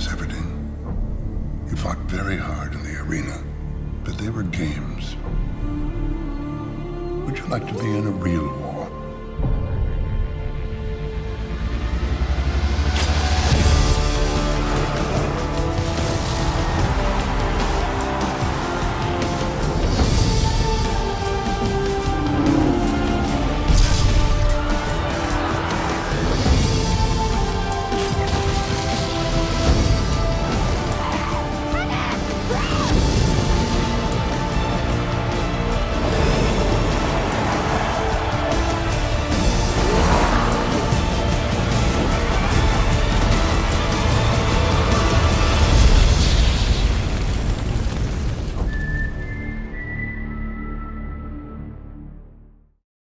was everything. You fought very hard in the arena, but they were games. Would you like to be in a real war?